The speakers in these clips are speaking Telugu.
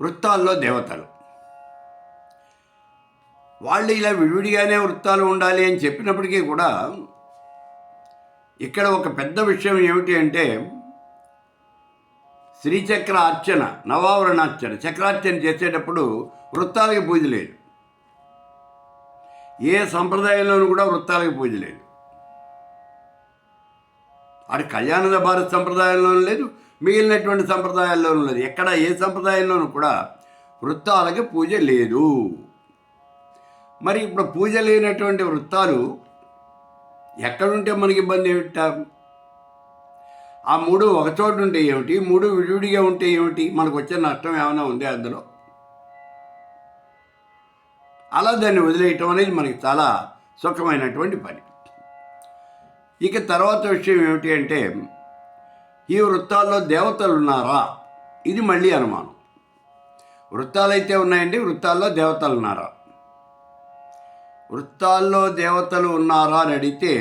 వృత్తాల్లో దేవతలు. వాళ్ళు ఇలా విడివిడిగానే వృత్తాలు ఉండాలి అని చెప్పినప్పటికీ కూడా ఇక్కడ ఒక పెద్ద విషయం ఏమిటి అంటే శ్రీచక్ర అర్చన నవావరణార్చన చక్రార్చన చేసేటప్పుడు వృత్తాలకి పూజ లేదు. ఏ సంప్రదాయంలోనూ కూడా వృత్తాలకి పూజ లేదు. అది కళ్యాణద భారత్ సంప్రదాయంలోనూ లేదు మిగిలినటువంటి సంప్రదాయాల్లోనూ లేదు. ఎక్కడ ఏ సంప్రదాయంలోనూ కూడా వృత్తాలకి పూజ లేదు. మరి ఇప్పుడు పూజ లేనటువంటి వృత్తాలు ఎక్కడుంటే మనకి ఇబ్బంది ఏమిట? ఆ మూడు ఒకచోట ఉంటే ఏమిటి? మూడు విడివిడిగా ఉంటే ఏమిటి? మనకు వచ్చే నష్టం ఏమైనా ఉంది అందులో? అలా దాన్ని వదిలేయటం అనేది మనకి చాలా సుఖమైనటువంటి పని. ఇక తర్వాత విషయం ఏమిటి అంటే ఈ వృత్తాల్లో దేవతలు ఉన్నారా ఇది మళ్ళీ అనుమానం. వృత్తాలైతే ఉన్నాయండి వృత్తాల్లో దేవతలు ఉన్నారా వృత్తాల్లో దేవతలు ఉన్నారా అని అడిగితే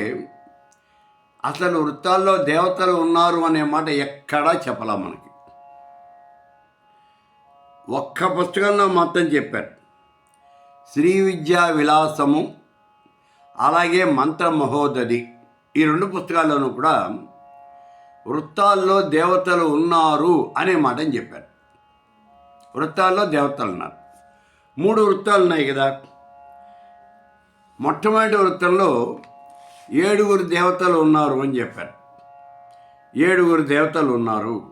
అసలు వృత్తాల్లో దేవతలు ఉన్నారు అనే మాట ఎక్కడా చెప్పలా మనకి. ఒక్క పుస్తకంలో మొత్తం చెప్పారు. శ్రీ విద్యా విలాసము అలాగే మంత్ర మహోదది ఈ రెండు పుస్తకాల్లోనూ కూడా వృత్తాల్లో దేవతలు ఉన్నారు అనే మాటని చెప్పారు. వృత్తాల్లో దేవతలు ఉన్నారు. మూడు వృత్తాలు ఉన్నాయి కదా. మొట్టమొదటి వృత్తంలో ఏడుగురు దేవతలు ఉన్నారు అని చెప్పారు. ఏడుగురు దేవతలు ఉన్నారు.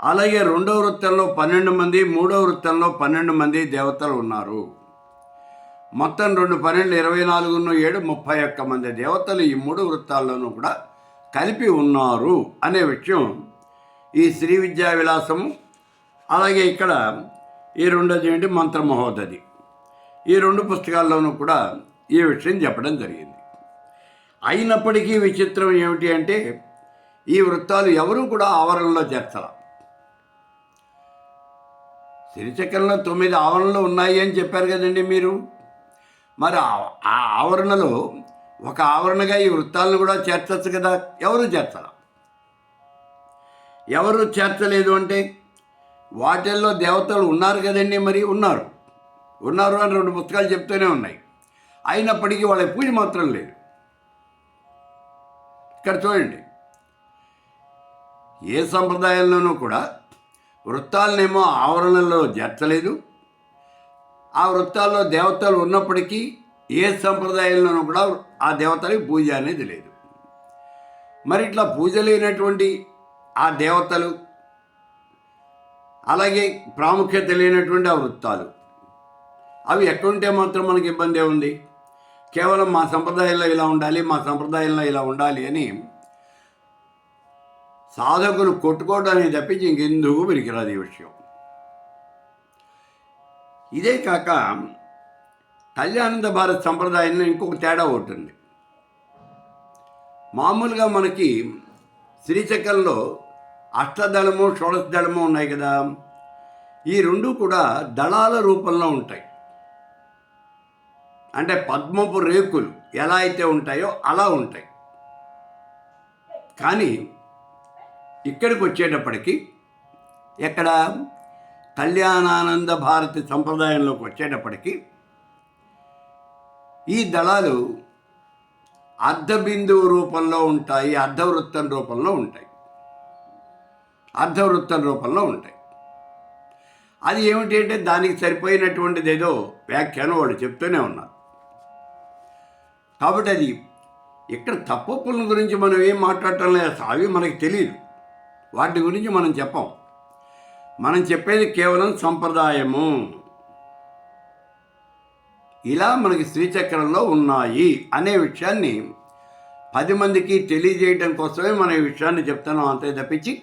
అలాగే రెండో వృత్తంలో పన్నెండు మంది మూడో వృత్తంలో పన్నెండు మంది దేవతలు ఉన్నారు. మొత్తం రెండు పన్నెండు ఇరవై నాలుగును ఏడు ముప్పై ఒక్క మంది దేవతలు ఈ మూడు వృత్తాల్లోనూ కూడా కలిపి ఉన్నారు అనే విషయం ఈ శ్రీ విద్యా విలాసము అలాగే ఇక్కడ ఈ రెండోది ఏంటి? మంత్రమహోదది. ఈ రెండు పుస్తకాల్లోనూ కూడా ఈ విషయం చెప్పడం జరిగింది. అయినప్పటికీ విచిత్రం ఏమిటి అంటే ఈ వృత్తాలు ఎవరూ కూడా ఆవరణలో చేర్చాల. సిరిచక్రంలో తొమ్మిది ఆవరణలు ఉన్నాయి అని చెప్పారు కదండి మీరు. మరి ఆ- ఆ ఆవరణలో ఒక ఆవరణగా ఈ వృత్తాలను కూడా చేర్చచ్చు కదా? ఎవరు చేర్చాల ఎవరు చేర్చలేదు అంటే వాటిల్లో దేవతలు ఉన్నారు కదండి మరి ఉన్నారు. ఉన్నారు అని రెండు పుస్తకాలు చెప్తూనే ఉన్నాయి. అయినప్పటికీ వాళ్ళ పూజ మాత్రం లేదు. ఇక్కడ చూడండి. ఏ సంప్రదాయంలోనూ కూడా వృత్తాలనేమో ఆవరణలో చేర్చలేదు. ఆ వృత్తాల్లో దేవతలు ఉన్నప్పటికీ ఏ సంప్రదాయంలోనూ కూడా ఆ దేవతలకు పూజ అనేది లేదు. మరి ఇట్లా పూజ లేనటువంటి ఆ దేవతలు అలాగే ప్రాముఖ్యత లేనటువంటి ఆ వృత్తాలు అవి ఎక్కడుంటే మాత్రం మనకి ఇబ్బంది ఉంది. కేవలం మా సంప్రదాయంలో ఇలా ఉండాలి మా సంప్రదాయంలో ఇలా ఉండాలి అని సాధకులు కొట్టుకోవడానికి తప్పించి ఇంకెందుకు పెరిగిరాదు ఈ విషయం. ఇదే కాక కళ్యాణంద భారత్ సంప్రదాయంలో ఇంకొక తేడా ఉంటుంది మామూలుగా మనకి శ్రీచక్రంలో అష్టదళము షోడశ దళము ఉన్నాయి కదా. ఈ రెండు కూడా దళాల రూపంలో ఉంటాయి. అంటే పద్మపు రేకులు ఎలా అయితే ఉంటాయో అలా ఉంటాయి. కానీ ఇక్కడికి వచ్చేటప్పటికి ఎక్కడ? కళ్యాణానంద భారతి సంప్రదాయంలోకి వచ్చేటప్పటికి ఈ దళాలు అర్ధబిందువు రూపంలో ఉంటాయి అర్ధవృత్తం రూపంలో ఉంటాయి. అర్ధవృత్తం రూపంలో ఉంటాయి. అది ఏమిటి అంటే దానికి సరిపోయినటువంటిది ఏదో వ్యాఖ్యానం వాళ్ళు చెప్తూనే ఉన్నారు. కాబట్టి అది ఇక్కడ తప్పుల గురించి మనం ఏం మాట్లాడటం లేదు అవి మనకి తెలియదు వాటి గురించి మనం చెప్పం. మనం చెప్పేది కేవలం సంప్రదాయము. ఇలా మనకి శ్రీచక్రంలో ఉన్నాయి అనే విషయాన్ని పది మందికి తెలియజేయడం కోసమే మనం ఈ విషయాన్ని చెప్తున్నాం అంతే తప్పించి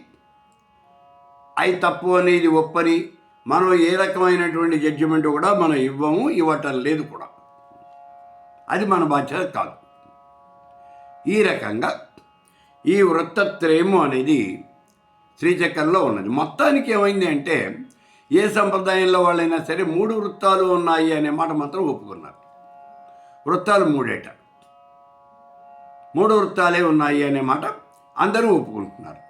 అవి తప్పు అనేది ఒప్పని మనం ఏ రకమైనటువంటి జడ్జిమెంట్ కూడా మనం ఇవ్వము ఇవ్వటం లేదు కూడా. అది మన బాధ్యత కాదు. ఈ రకంగా ఈ వృత్తత్రయము అనేది శ్రీచక్రంలో ఉన్నది. మొత్తానికి ఏమైంది అంటే ఏ సంప్రదాయంలో వాళ్ళైనా సరే మూడు వృత్తాలు ఉన్నాయి అనే మాట మాత్రం ఒప్పుకున్నారు. వృత్తాలు మూడేట. మూడు వృత్తాలే ఉన్నాయి అనే మాట అందరూ ఒప్పుకుంటున్నారు.